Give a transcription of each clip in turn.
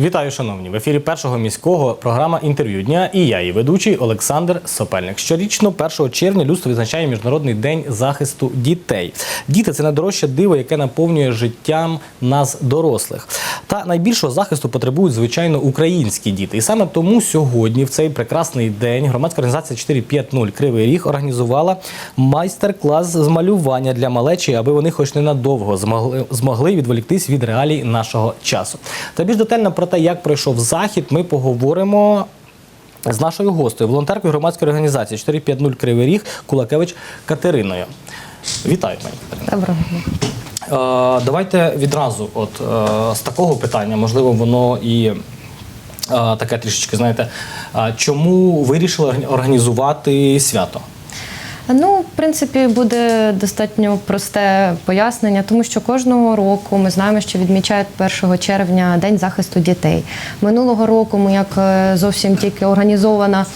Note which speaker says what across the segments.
Speaker 1: Вітаю, шановні! В ефірі першого міського програма інтерв'ю дня і я, її ведучий Олександр Сопельник. Щорічно, 1 червня, людство відзначає Міжнародний день захисту дітей. Діти це найдорожче диво, яке наповнює життям нас, дорослих. Та найбільшого захисту потребують, звичайно, українські діти. І саме тому сьогодні, в цей прекрасний день, громадська організація 450 Кривий Ріг організувала майстер-клас з малювання для малечі, аби вони хоч ненадовго змогли, змогли відволіктись від реалій нашого часу. Та більш детально про те, як пройшов захід, ми поговоримо. З нашою гостею, волонтеркою громадської організації 450 Кривий Ріг Кулакевич Катериною. Вітаю, пані Катерина.
Speaker 2: Доброго дня.
Speaker 1: Е, давайте відразу, от е, з такого питання, можливо, воно і е, таке трішечки, знаєте, чому вирішили організувати свято?
Speaker 2: Ну, в принципі, буде достатньо просте пояснення, тому що кожного року ми знаємо, що відмічають 1 червня День захисту дітей. Минулого року ми, як е, зовсім тільки організована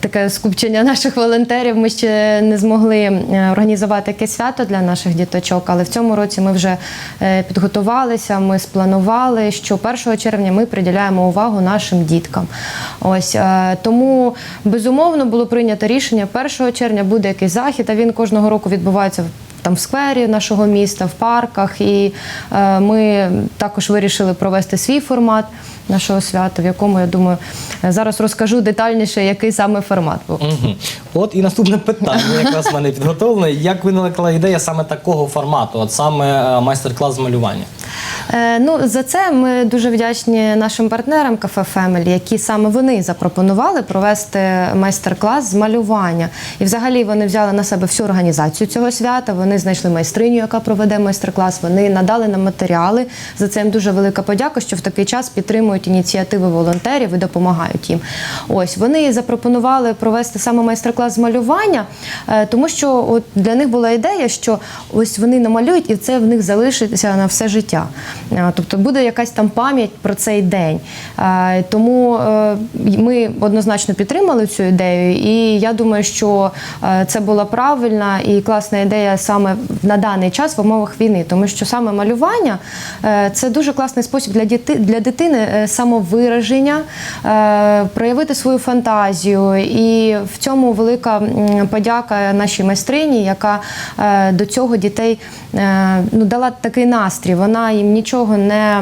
Speaker 2: таке скупчення наших волонтерів, ми ще не змогли е, організувати якесь свято для наших діточок, але в цьому році ми вже е, підготувалися, ми спланували, що 1 червня ми приділяємо увагу нашим діткам. Ось е, тому безумовно було прийнято рішення 1 червня буде якийсь захід, а він кожного року відбувається там в сквері нашого міста, в парках. І е, ми також вирішили провести свій формат нашого свята, в якому я думаю зараз розкажу детальніше, який саме формат був.
Speaker 1: Угу. От і наступне питання, якраз в мене підготовлене. Як виникла ідея саме такого формату, от саме е, майстер-клас з малювання?
Speaker 2: Е, Ну, за це ми дуже вдячні нашим партнерам Кафе Фемелі, які саме вони запропонували провести майстер-клас з малювання. І взагалі вони взяли на себе всю організацію цього свята. Вони знайшли майстриню, яка проведе майстер-клас. Вони надали нам матеріали. За це їм дуже велика подяка, що в такий час підтримують ініціативи волонтерів і допомагають їм. Ось вони запропонували провести саме майстер-клас з малювання, е, тому що от для них була ідея, що ось вони намалюють, і це в них залишиться на все життя. Е, Тобто буде якась там пам'ять про цей день. Е, Тому е, ми однозначно підтримали цю ідею, і я думаю, що це була правильна і класна ідея саме на даний час в умовах війни, тому що саме малювання це дуже класний спосіб для діти для дитини самовираження, проявити свою фантазію. І в цьому велика подяка нашій майстрині, яка до цього дітей ну, дала такий настрій. Вона їм нічого не,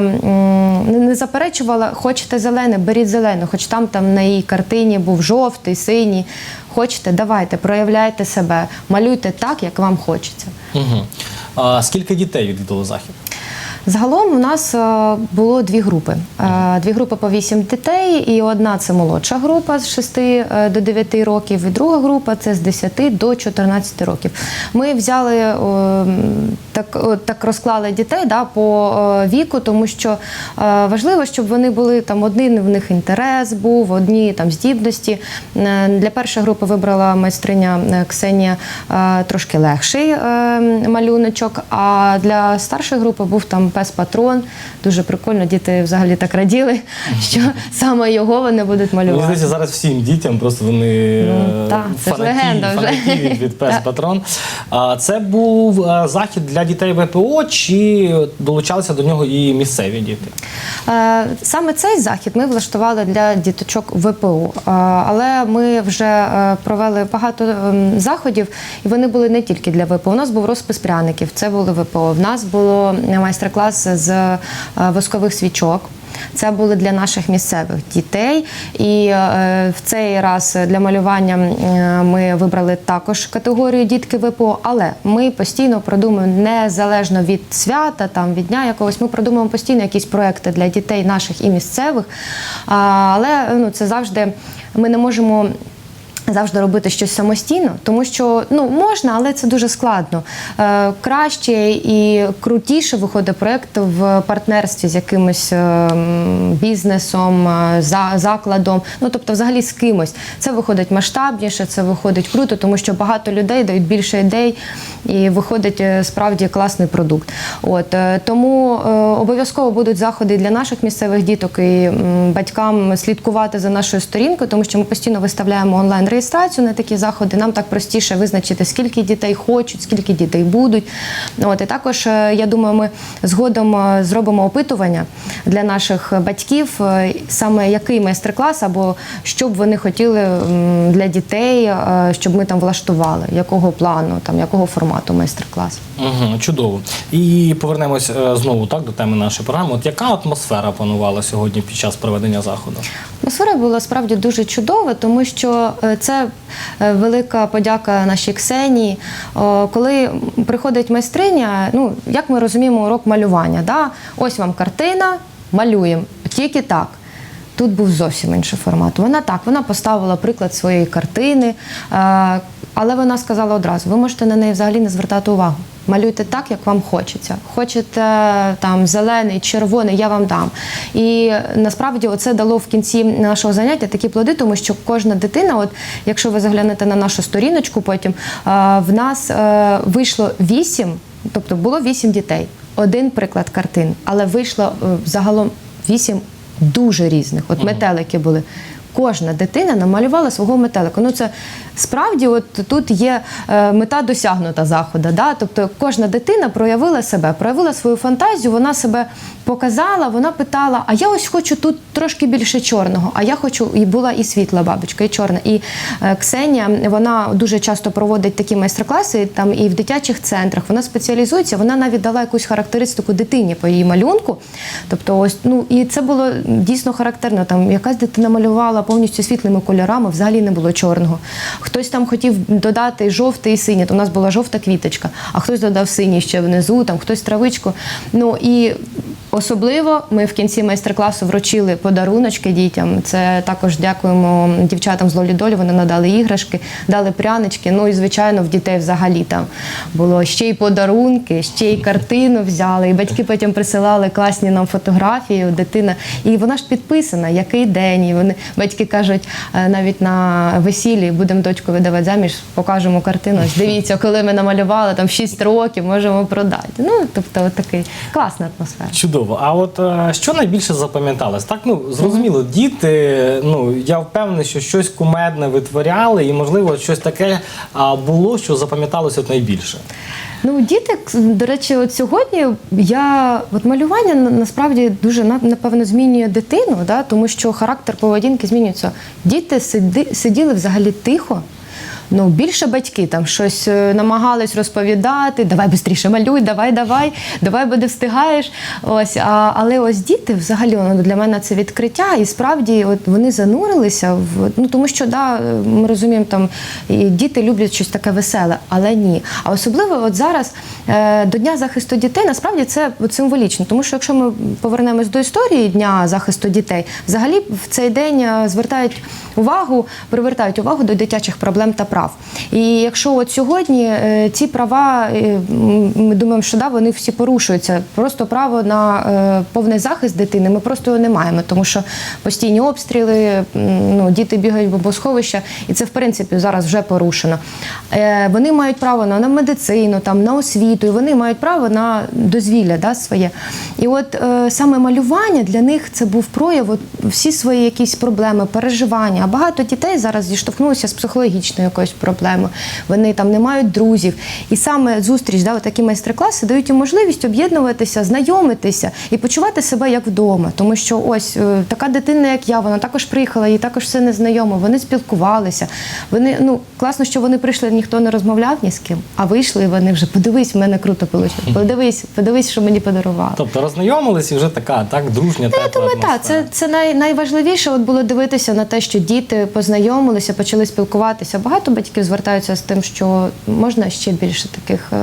Speaker 2: не- заперечувала. Хочете зелене, беріть зелене, хоч там, там на її картині був жовтий, синій. Хочете, давайте, проявляйте себе, малюйте так, як вам хочеться.
Speaker 1: Угу. А, скільки дітей відвідало захід?
Speaker 2: Загалом у нас е, було дві групи. Е, Дві групи по вісім дітей, і одна це молодша група з 6 е, до 9 років, і друга група це з 10 до 14 років. Ми взяли так, так розклали дітей да, по віку, тому що важливо, щоб вони були там один в них інтерес був, одні там здібності. Для першої групи вибрала майстриня Ксенія трошки легший малюночок. А для старшої групи був там пес патрон. Дуже прикольно. Діти взагалі так раділи, що саме його вони будуть
Speaker 1: Мені
Speaker 2: малювати.
Speaker 1: здається, зараз всім дітям просто вони
Speaker 2: Ну,
Speaker 1: е,
Speaker 2: так, це ж легенда вже.
Speaker 1: від пес патрон. А це був е, захід для дітей ВПО, чи долучалися до нього і місцеві діти?
Speaker 2: Е, Саме цей захід ми влаштували для діточок ВПО, але ми вже провели багато ем, заходів, і вони були не тільки для ВПО. У нас був розпис пряників, це були ВПО. В нас було майстер-клас з е, воскових свічок. Це були для наших місцевих дітей. І е, в цей раз для малювання е, ми вибрали також категорію дітки ВПО, але ми постійно продумуємо незалежно від свята, там від дня якогось. Ми продумуємо постійно якісь проекти для дітей наших і місцевих. Але ну це завжди ми не можемо. Завжди робити щось самостійно, тому що ну можна, але це дуже складно. Е, краще і крутіше виходить проєкт в партнерстві з якимось е, бізнесом, е, за, закладом. Ну тобто, взагалі з кимось. Це виходить масштабніше, це виходить круто, тому що багато людей дають більше ідей і виходить е, справді класний продукт. От е, тому е, обов'язково будуть заходи для наших місцевих діток і м, батькам слідкувати за нашою сторінкою, тому що ми постійно виставляємо онлайн реєстрацію на такі заходи. Нам так простіше визначити, скільки дітей хочуть, скільки дітей будуть. От і також е, я думаю, ми згодом е, зробимо опитування для наших батьків, е, саме який майстер-клас або що б вони хотіли для дітей, щоб ми там влаштували, якого плану, там якого формату майстер-клас.
Speaker 1: Угу, чудово. І повернемось знову так до теми нашої програми. От яка атмосфера панувала сьогодні під час проведення заходу?
Speaker 2: Атмосфера була справді дуже чудова, тому що е, це е, велика подяка нашій Ксенії. Коли приходить майстриня, ну як ми розуміємо, урок малювання. Да? Ось вам картина, малюємо. Тільки так. Тут був зовсім інший формат. Вона так, вона поставила приклад своєї картини, е, але вона сказала одразу: ви можете на неї взагалі не звертати увагу. Малюйте так, як вам хочеться. Хочете там зелений, червоний, я вам дам. І насправді це дало в кінці нашого заняття такі плоди, тому що кожна дитина, от якщо ви заглянете на нашу сторіночку, потім е, в нас е, вийшло вісім, тобто було вісім дітей, один приклад картин, але вийшло е, загалом вісім дуже різних. От метелики були. Кожна дитина намалювала свого метелика. Ну це справді, от тут є е, мета досягнута заходу. Да? Тобто кожна дитина проявила себе, проявила свою фантазію, вона себе показала, вона питала: а я ось хочу тут трошки більше чорного, а я хочу, і була і світла бабочка, і чорна. І е, Ксенія вона дуже часто проводить такі майстер-класи там і в дитячих центрах. Вона спеціалізується, вона навіть дала якусь характеристику дитині по її малюнку. Тобто, ось ну і це було дійсно характерно. Там якась дитина малювала повністю світлими кольорами, взагалі не було чорного. Хтось там хотів додати жовтий і синій, то у нас була жовта квіточка, а хтось додав синій ще внизу, там хтось травичку. Ну і Особливо ми в кінці майстер-класу вручили подаруночки дітям. Це також дякуємо дівчатам з Лолі Долі. Вони надали іграшки, дали прянички. Ну і звичайно, в дітей взагалі там було ще й подарунки, ще й картину взяли. І батьки потім присилали класні нам фотографії. Дитина, і вона ж підписана, який день. І вони батьки кажуть, е, навіть на весіллі будемо дочку видавати заміж, покажемо картину. Дивіться, коли ми намалювали там в 6 років, можемо продати. Ну тобто, от такий класна атмосфера.
Speaker 1: Чудово. А от е, що найбільше запам'яталось? Так, ну зрозуміло, діти. Ну я впевнений, що щось кумедне витворяли, і можливо щось таке було, що запам'яталося найбільше.
Speaker 2: Ну, діти, до речі, от сьогодні я от малювання насправді дуже напевно змінює дитину, да, тому що характер поведінки змінюється. Діти сиди, сиділи взагалі тихо. Ну, більше батьки там щось е, намагались розповідати, давай швидше малюй, давай, давай, давай, бо не встигаєш. Ось, а, але ось діти взагалі воно для мене це відкриття, і справді от вони занурилися в ну тому, що да, ми розуміємо, там і діти люблять щось таке веселе, але ні. А особливо от зараз е, до Дня захисту дітей насправді це символічно, тому що якщо ми повернемось до історії Дня захисту дітей, взагалі в цей день е, звертають увагу, привертають увагу до дитячих проблем та прав. І якщо от сьогодні е, ці права, е, ми думаємо, що да, вони всі порушуються. Просто право на е, повний захист дитини ми просто його не маємо, тому що постійні обстріли, ну, діти бігають в бомбосховища, і це в принципі зараз вже порушено. Вони мають право на, медицину, там, на освіту, і вони мають право на дозвілля да, своє. І от саме малювання для них це був прояв от, всі свої якісь проблеми, переживання. А багато дітей зараз зіштовхнулися з психологічною якоюсь проблемою. Вони там не мають друзів. І саме зустріч, да, такі майстер-класи дають їм можливість об'єднуватися, знайомитися і почувати себе як вдома. Тому що ось е, така дитина, як я, вона також приїхала, їй також все незнайомо. Вони спілкувалися. Вони ну класно, що вони прийшли, ніхто не розмовляв ні з ким, а вийшли і вони вже подивись, в мене круто вийшло. Подивись, подивись, що мені подарували.
Speaker 1: Тобто роззнайомились і вже така так дружня
Speaker 2: Ну, Я думаю, так, це, це най, найважливіше от було дивитися на те, що діти познайомилися, почали спілкуватися. Багато батьків звертаються з тим, що можна ще більше таких е,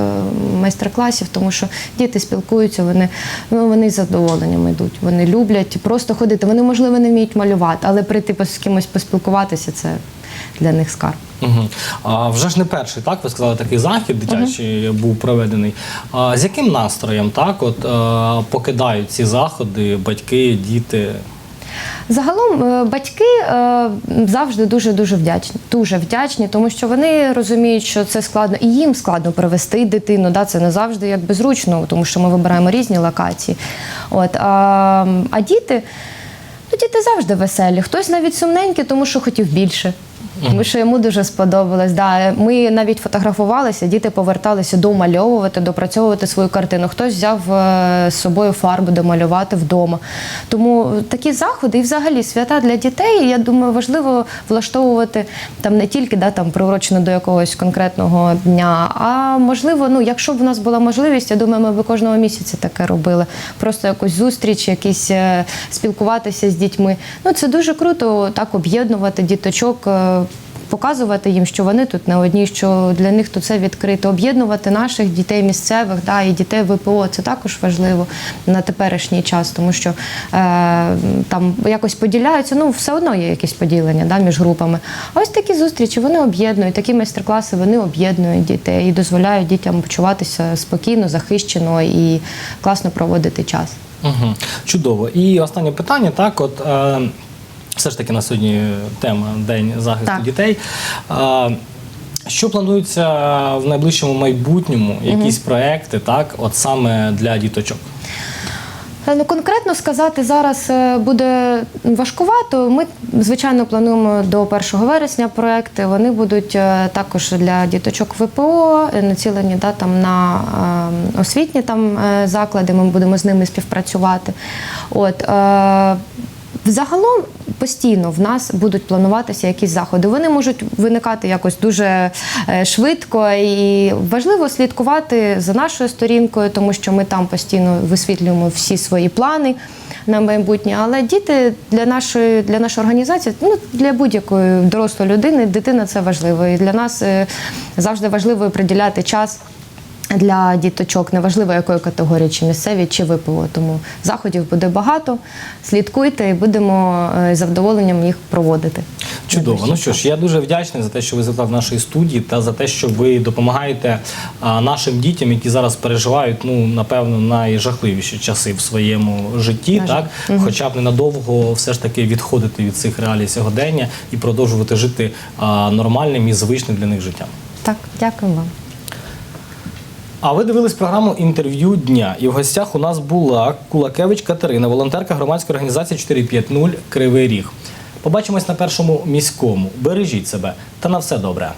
Speaker 2: майстер-класів, тому що діти спілкуються, вони, ну, вони з задоволенням йдуть. Вони люблять просто ходити. Вони, можливо, не вміють малювати, але прийти з кимось поспілкуватися це для них скарб.
Speaker 1: Угу. А вже ж не перший, так ви сказали, такий захід дитячий був проведений. А з яким настроєм так, от е, покидають ці заходи, батьки, діти?
Speaker 2: Загалом е, батьки е, завжди дуже дуже вдячні. Дуже вдячні, тому що вони розуміють, що це складно, і їм складно привести дитину. Да, це не завжди якби зручно, тому що ми вибираємо різні локації. От а, а діти, ну діти завжди веселі. Хтось навіть сумненький, тому що хотів більше. Тому що йому дуже сподобалось. Да. Ми навіть фотографувалися, діти поверталися домальовувати, допрацьовувати свою картину. Хтось взяв е, з собою фарбу домалювати вдома. Тому такі заходи і взагалі свята для дітей, я думаю, важливо влаштовувати там не тільки да, там, приурочено до якогось конкретного дня, а можливо, ну, якщо б у нас була можливість, я думаю, ми б кожного місяця таке робили. Просто якусь зустріч, якісь е, спілкуватися з дітьми. Ну, це дуже круто так об'єднувати діточок. Показувати їм, що вони тут не одні, що для них тут все відкрито, об'єднувати наших дітей місцевих, да, і дітей ВПО. Це також важливо на теперішній час, тому що е, там якось поділяються. Ну, все одно є якісь поділення да, між групами. А ось такі зустрічі вони об'єднують, такі майстер-класи вони об'єднують дітей і дозволяють дітям почуватися спокійно, захищено і класно проводити час.
Speaker 1: Угу. Чудово. І останнє питання, так, от е, все ж таки на сьогодні тема День захисту
Speaker 2: Так.
Speaker 1: дітей. Що планується в найближчому майбутньому? Якісь проекти, так, от саме для діточок?
Speaker 2: Е, Ну, конкретно сказати зараз е, буде важкувато. Ми, звичайно, плануємо до 1 вересня проекти. Вони будуть е, також для діточок ВПО, націлені да, там, на е, освітні там, заклади. Ми будемо з ними співпрацювати. От, е, Взагалом постійно в нас будуть плануватися якісь заходи. Вони можуть виникати якось дуже е, швидко, і важливо слідкувати за нашою сторінкою, тому що ми там постійно висвітлюємо всі свої плани на майбутнє. Але діти для нашої для нашої організації, ну для будь-якої дорослої людини, дитина це важливо. І для нас е, завжди важливо приділяти час. Для діточок неважливо якої категорії, чи місцеві, чи ВПО. Тому заходів буде багато. Слідкуйте і будемо е, з задоволенням їх проводити.
Speaker 1: Чудово. Ну що ж, я дуже вдячний за те, що ви завітали в нашої студії та за те, що ви допомагаєте а, нашим дітям, які зараз переживають, ну напевно, найжахливіші часи в своєму житті,
Speaker 2: На жаль.
Speaker 1: так хоча б ненадовго все ж таки відходити від цих реалій сьогодення і продовжувати жити а, нормальним і звичним для них життям.
Speaker 2: Так, дякую вам.
Speaker 1: А ви дивились програму інтерв'ю дня, і в гостях у нас була Кулакевич Катерина, волонтерка громадської організації 450 Кривий Ріг. Побачимось на першому міському. Бережіть себе та на все добре.